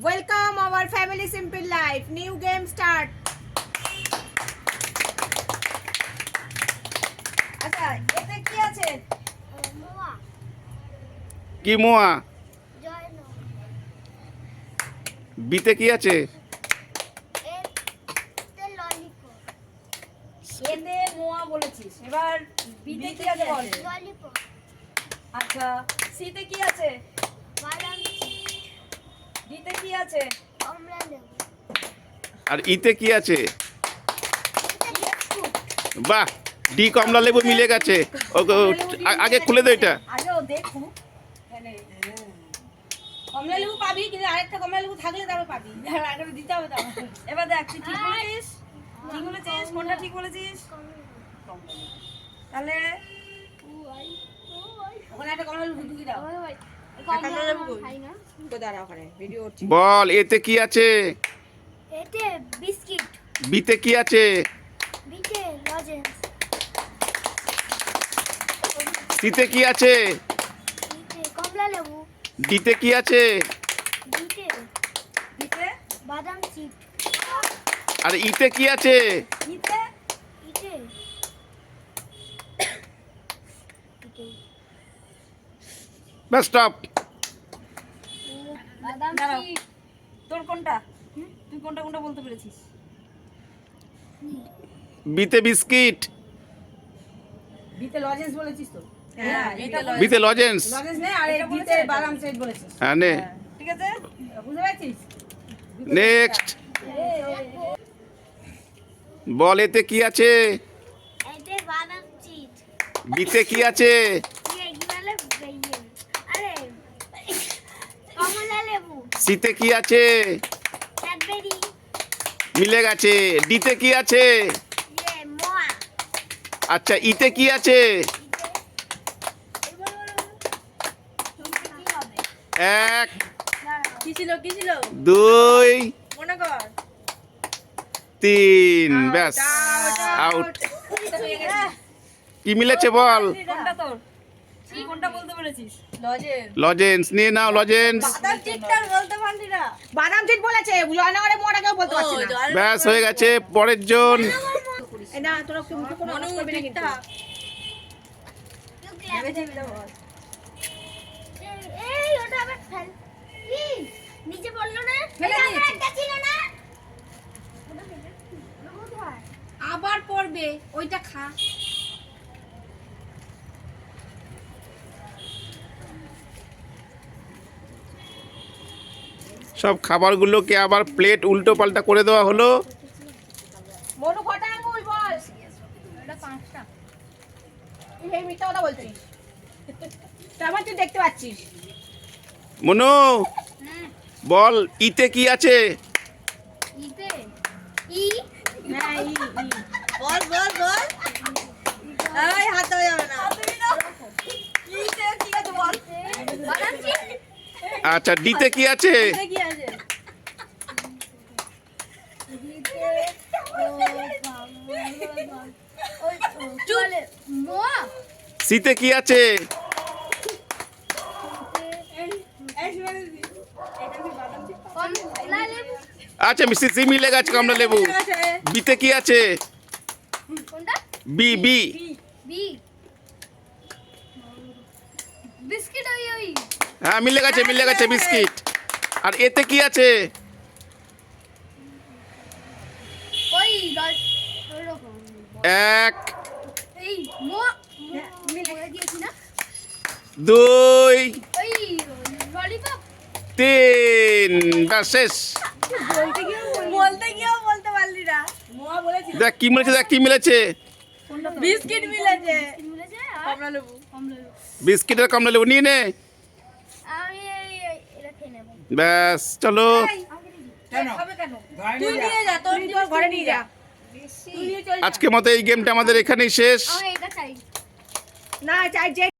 Welcome our family simple life. New game start. আচ্ছা এতে কি আছে? কি মোয়া? বিতে কি আছে? এতে মোয়া বলেছিস। এবার বিতে কি আছে বল। আচ্ছা সিতে কি আছে? ডিতে কি আছে? আর ইতে কি আছে? বাহ ডি কমলা লেবু মিলে গেছে। আগে খুলে দে এটা। আগে ও দেখুক কমলা লেবু পাবি কিন্তু আরেকটা কমলা লেবু থাকলে তারও পাবি। আর আগে দিতে হবে তো এবার দেখ তুই ঠিক বলেছিস? ঠিক বলেছিস? কোনটা ঠিক বলেছিস? তাহলে ওখানে একটা কমলা লেবু ঢুকিয়ে দাও। বল। এতে কি আছে? এতে বিস্কিট। বিতে কি আছে? বিটে লজেন্স। সিতে কি আছে? কমলা লেবু। ডিতে কি আছে? দিতে বাদাম চিপ। আর ইতে কি আছে? ইটে ব্যাস স্টপ দাঁড়াও। চিপ তোর কোনটা? তুই কোনটা কোনটা বলতে পেরেছিস? বিতে বিস্কিট। বিতে লজেন্স বলেছিস তো? হ্যাঁ বিতে লজেন্স। লজেন্স। নে আর বিতে বাদাম সেট বলেছিস। হ্যাঁ নে। ঠিক আছে? বুঝতে পারছিস? নেক্সট বল এতে কি আছে? বিতে কি আছে ইয়ে কি বলে ইয়ে আরে কমলা লেবু সিতে কি আছে? মিলে গেছে। ডিতে কি আছে? ইয়ে আচ্ছা ইতে কি আছে? এক দুই তিন ব্যাস। আউট কি মিলেছে বল? কোনটা বলতে পেরেছিস? লজেন্স লজেন্স নিয়ে নাও লজেন্স বাদাম চিটটা বলতে পারলি না। বাদাম চিট বলেছে জয়নগরে মোটা কেউ বলতে পারছে না। ব্যাস হয়ে গেছে পরের জন। না তোরা কি মুখে কোনো আওয়াজ করবি না কিন্তু। এই ওটা আবার ফেল কি নিচে পড়ল না ফেলে দিয়েছি। না ওটা ফেলে ওটা কোথায়? আবার পড়বে ওইটা খা। সব খাবারগুলোকে আবার প্লেট উল্টো পাল্টা করে দেওয়া হলো। মনু বল? ইতে কি আছে? ইতে? ই? হ্যাঁ ই ই বল বল বল এই হাত দেওয়া যাবে না ইতে কি আছে বল বাদাম চিপ আচ্ছা ডিতে কি আছে কি আছে সিতে কি আছে? কমলা লেবু আচ্ছা মিষ্টি সি মিলে গেছে কমলা লেবু। বিতে কি আছে? B B. হ্যাঁ মিলে গেছে মিলে গেছে বিস্কিট। আর এতে কি আছে ওই দশ ওরকম এক এই মোয়া মিলে দিয়েছি না দুই ওই ললিপপ তিন ব্যাস শেষ বলতে গিয়েও বলতে গিয়েও বলতে পারলি না। মোয়া বলেছিস দেখ কি মিলেছে দেখ কি মিলেছে। বিস্কিট মিলেছে। মিলেছে আর কমলা লেবু। নিয়ে নে। ব্যাস চলো। তুই নিয়ে যা তোর তোর ঘরে নিয়ে যা। আজকের মতো এই গেমটা আমাদের এখানেই শেষ। না চাই যে